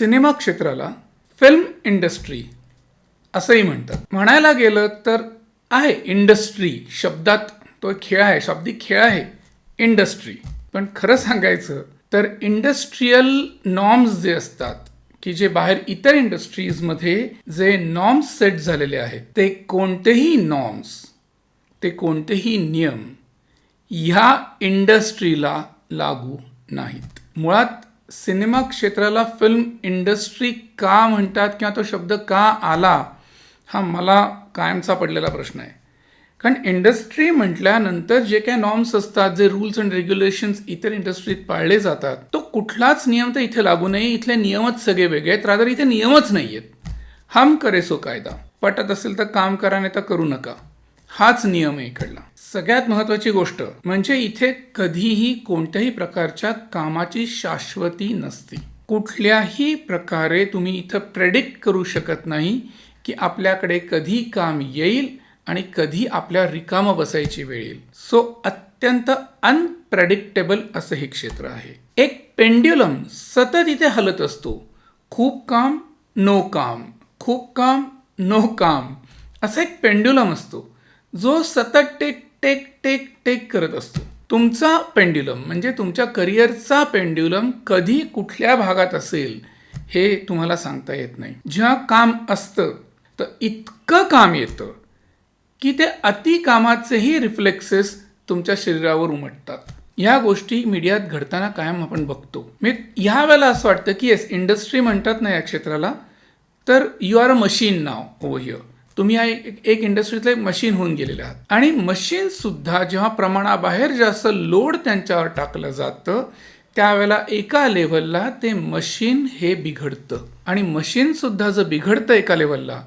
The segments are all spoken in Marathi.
सिनेमा क्षेत्राला फिल्म इंडस्ट्री असंही म्हणतात. म्हणायला गेलं तर आहे इंडस्ट्री शब्दात तो खेळ आहे शाब्दिक खेळ आहे इंडस्ट्री. पण खरं सांगायचं तर इंडस्ट्रीयल नॉर्म्स जे असतात की जे बाहेर इतर इंडस्ट्रीजमध्ये जे नॉर्म्स सेट झालेले आहेत ते कोणतेही नॉर्म्स ते कोणतेही नियम ह्या इंडस्ट्रीला लागू नाहीत. मुळात सिनेमा क्षेत्राला फिल्म इंडस्ट्री का म्हणतात किंवा तो शब्द का आला हा मला कायमचा पडलेला प्रश्न आहे. कारण इंडस्ट्री म्हटल्यानंतर जे काही नॉर्म्स असतात जे रूल्स अँड रेग्युलेशन्स इतर इंडस्ट्रीत पाळले जातात तो कुठलाच नियम तर इथे लागू नये इथले नियमच सगळे वेगळे आहेत. रादर इथे नियमच नाही आहेत. हम करेसो कायदा. पटत असेल तर काम करा नाही तर करू नका. हाच नियम आहे इकडला. सगळ्यात महत्वाची गोष्ट म्हणजे इथे कधीही कोणत्याही प्रकारच्या कामाची शाश्वती नसते. कुठल्याही प्रकारे तुम्ही इथं प्रेडिक्ट करू शकत नाही की आपल्याकडे कधी काम येईल आणि कधी आपल्या रिकामं बसायची वेळ येईल. सो अत्यंत अनप्रेडिक्टेबल असं हे क्षेत्र आहे. एक पेंड्युलम सतत इथे हलत असतो. खूप काम नो काम. खूप काम नो काम. असा एक पेंड्युलम असतो. जो सतत टेक टेक टेक टेक करत असतो. तुमचा पेंड्युलम म्हणजे तुमच्या करिअरचा पेंड्युलम कधी कुठल्या भागात असेल हे तुम्हाला सांगता येत नाही. जेव्हा काम असतं तर इतकं काम येतं की ते अति कामाचेही रिफ्लेक्सेस तुमच्या शरीरावर उमटतात. ह्या गोष्टी मीडियात घडताना कायम आपण बघतो. मी ह्या वेळेला असं वाटतं की येस इंडस्ट्री म्हणतात ना या क्षेत्राला तर you are a machine now over here तुम्ही हा एक एक मशीन होऊन गेलेले आहात. आणि मशीन सुद्धा जेव्हा प्रमाणाबाहेर जास्त लोड त्यांच्यावर टाकलं जातं त्यावेळेला एका लेवलला ते मशीन हे बिघडतं. आणि मशीन सुद्धा जर बिघडतं एका लेवलला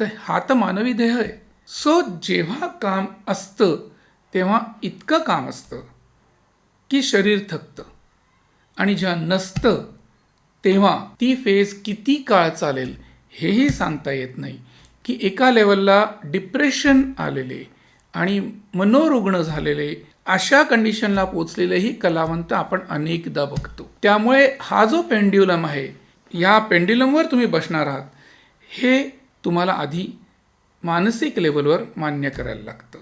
तर हा तर मानवी देह आहे. सो जेव्हा काम असतं तेव्हा इतकं काम असतं की शरीर थकतं. आणि जेव्हा नसतं तेव्हा ती फेज किती काळ चालेल हेही सांगता येत नाही. की एका लेवलला डिप्रेशन आलेले आणि मनोरुग्ण झालेले अशा कंडिशनला पोचलेलेही कलावंत आपण अनेकदा बघतो. त्यामुळे हा जो पेंड्युलम आहे या पेंड्युलमवर तुम्ही बसणार आहात हे तुम्हाला आधी मानसिक लेवलवर मान्य करायला लागतं.